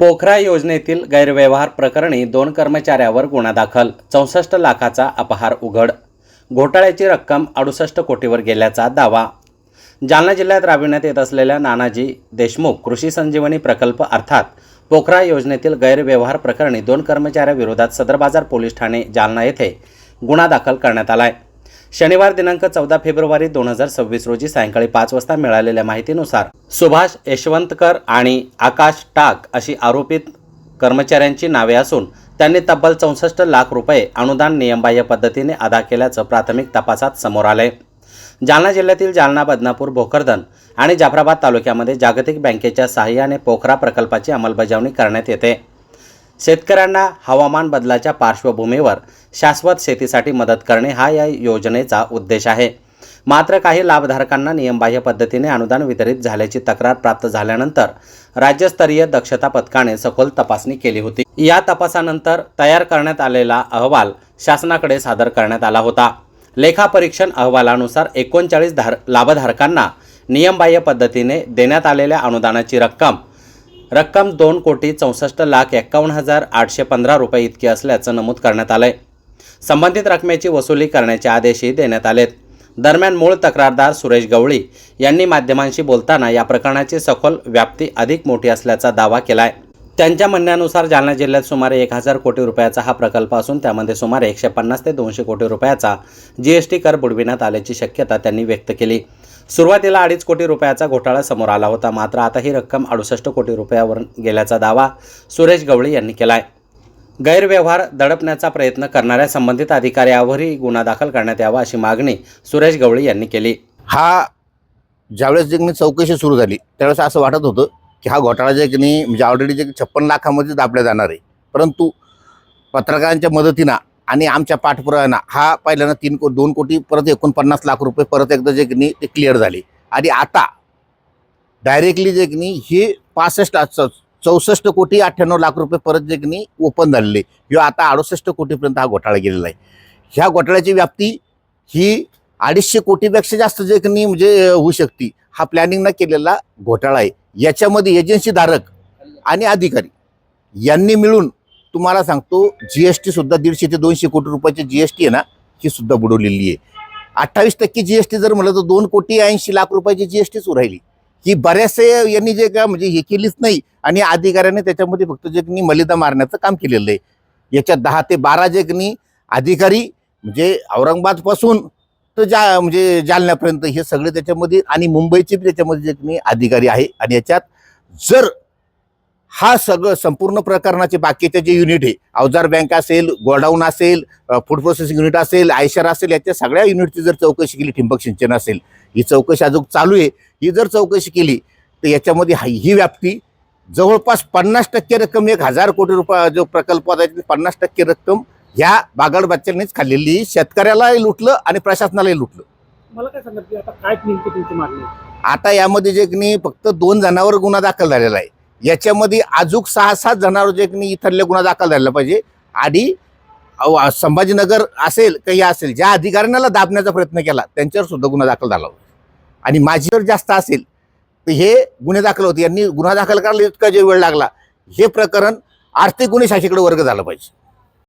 पोखरा योजनेतील गैरव्यवहार प्रकरणी दोन कर्मचाऱ्यावर गुन्हा दाखल. चौसष्ट लाखाचा अपहार उघड. घोटाळ्याची रक्कम अडुसष्ट कोटीवर गेल्याचा दावा. जालना जिल्ह्यात राबविण्यात येत असलेल्या नानाजी देशमुख कृषी संजीवनी प्रकल्प अर्थात पोखरा योजनेतील गैरव्यवहार प्रकरणी दोन कर्मचाऱ्याविरोधात सदर बाजार पोलीस ठाणे जालना येथे गुन्हा दाखल करण्यात आला आहे शनिवार दिनांक चौदा फेब्रुवारी दोन हजार सव्वीस रोजी सायंकाळी पाच वाजता मिळालेल्या माहितीनुसार सुभाष यशवंतकर आणि आकाश टाक अशी आरोपित कर्मचाऱ्यांची नावे असून त्यांनी तब्बल चौसष्ट लाख रुपये अनुदान नियमबाह्य पद्धतीने अदा केल्याचं प्राथमिक तपासात समोर आलंय. जालना जिल्ह्यातील जालना बदनापूर भोकरदन आणि जाफराबाद तालुक्यामध्ये जागतिक बँकेच्या सहाय्याने पोखरा प्रकल्पाची अंमलबजावणी करण्यात येते. शेतकऱ्यांना हवामान बदलाच्या पार्श्वभूमीवर शाश्वत शेतीसाठी मदत करणे हा या योजनेचा उद्देश आहे. मात्र काही लाभधारकांना नियमबाह्य पद्धतीने अनुदान वितरित झाल्याची तक्रार प्राप्त झाल्यानंतर राज्यस्तरीय दक्षता पथकाने सखोल तपासणी केली होती. या तपासानंतर तयार करण्यात आलेला अहवाल शासनाकडे सादर करण्यात आला होता. लेखापरीक्षण अहवालानुसार एकोणचाळीस धार लाभधारकांना नियमबाह्य पद्धतीने देण्यात आलेल्या अनुदानाची रक्कम रक्कम दोन कोटी चौसष्ट लाख एक्कावन्न हजार आठशे पंधरा रुपये इतकी असल्याचं नमूद करण्यात आलंय. संबंधित रकमेची वसुली करण्याचे आदेशही देण्यात आलेत. दरम्यान मूळ तक्रारदार सुरेश गवळी यांनी माध्यमांशी बोलताना या प्रकरणाची सखोल व्याप्ती अधिक मोठी असल्याचा दावा केला आहे त्यांच्या म्हणण्यानुसार जालना जिल्ह्यात सुमारे एक हजार कोटी रुपयाचा हा प्रकल्प असून त्यामध्ये सुमारे एकशे पन्नास ते दोनशे कोटी रुपयाचा जी एस टी कर बुडविण्यात आल्याची शक्यता त्यांनी व्यक्त केली. सुरुवातीला अडीच कोटी रुपयाचा घोटाळा समोर आला होता मात्र आता ही रक्कम अडुसष्ट कोटी रुपयावर गेल्याचा दावा सुरेश गवळी यांनी केलाय. गैरव्यवहार दडपण्याचा प्रयत्न करणाऱ्या संबंधित अधिकाऱ्यावरही गुन्हा दाखल करण्यात यावा अशी मागणी सुरेश गवळी यांनी केली. हा ज्यावेळेस चौकशी सुरू झाली त्यावेळेस असं वाटत होतं की हा घोटाळा जे की नाही म्हणजे ऑलरेडी जे छप्पन लाखामध्ये दाबला जाणार आहे. परंतु पत्रकारांच्या मदतीनं आणि आमच्या पाठपुराव्यानं हा पहिल्यानं तीन को दोन कोटी परत एकोणपन्नास लाख रुपये परत एकदा जे की नाही ते क्लिअर झाले. आणि आता डायरेक्टली जे की नाही हे पासष्ट चौ- चौसष्ट कोटी अठ्ठ्याण्णव लाख रुपये परत जे की नाही ओपन झालेले. किंवा आता अडुसष्ट कोटीपर्यंत हा घोटाळा गेलेला आहे. ह्या घोटाळ्याची व्याप्ती ही अडीचशे कोटीपेक्षा जास्त जे की म्हणजे होऊ शकते. हा प्लॅनिंग न केलेला घोटाळा आहे. याच्यामध्ये एजन्सी धारक आणि अधिकारी यांनी मिळून तुम्हाला सांगतो जी एस टी सुद्धा दीडशे ते दोनशे कोटी रुपयाची जी एस टी आहे ना ही सुद्धा बुडवलेली आहे. अठ्ठावीस टक्के जी एस टी जर म्हणलं तर दोन कोटी ऐंशी लाख रुपयाची जी एस टीच राहिली. ही बऱ्याचसे यांनी जे का म्हणजे हे केलीच नाही आणि अधिकाऱ्याने त्याच्यामध्ये फक्त जे की मलिदा मारण्याचं काम केलेलं आहे. याच्यात दहा ते बारा जे की अधिकारी म्हणजे औरंगाबादपासून तर जा म्हणजे जालन्यापर्यंत हे सगळे त्याच्यामध्ये आणि मुंबईचे बी त्याच्यामध्ये जे की अधिकारी आहे आणि याच्यात जर हा सगळं संपूर्ण प्रकरणाचे बाकीचे जे युनिट आहे अवजार बँक असेल गोडाऊन असेल फूड प्रोसेसिंग युनिट असेल आयशर असेल याच्या सगळ्या युनिटची जर चौकशी केली ठिंबक सिंचन असेल ही चौकशी अजून चालू आहे ही जर चौकशी केली तर याच्यामध्ये ही व्याप्ती जवळपास पन्नास टक्के रक्कम एक हजार कोटी रुपया जो प्रकल्प होता पन्नास टक्के रक्कम ह्या बागाड बच्चांनीच खाल्लेली. शेतकऱ्यालाही लुटलं आणि प्रशासनालाही लुटलं. मला काय सांगत की आता काय नेमकी तुमची मागणी आहे? आता यामध्ये जे की नाही फक्त दोन जणांवर गुन्हा दाखल झालेला आहे. याच्यामध्ये अजून सहा सात जणांवर जे की नाही इथले गुन्हा दाखल झाला पाहिजे. आणि अव- संभाजीनगर असेल काही असेल ज्या अधिकाऱ्यांना दाबण्याचा प्रयत्न केला त्यांच्यावर सुद्धा गुन्हा दाखल झाला होता. आणि माझी जर जास्त असेल तर हे गुन्हे दाखल होते. यांनी गुन्हा दाखल करायला इतका जे वेळ लागला हे प्रकरण आर्थिक गुन्हे शाखेकडे वर्ग झालं पाहिजे.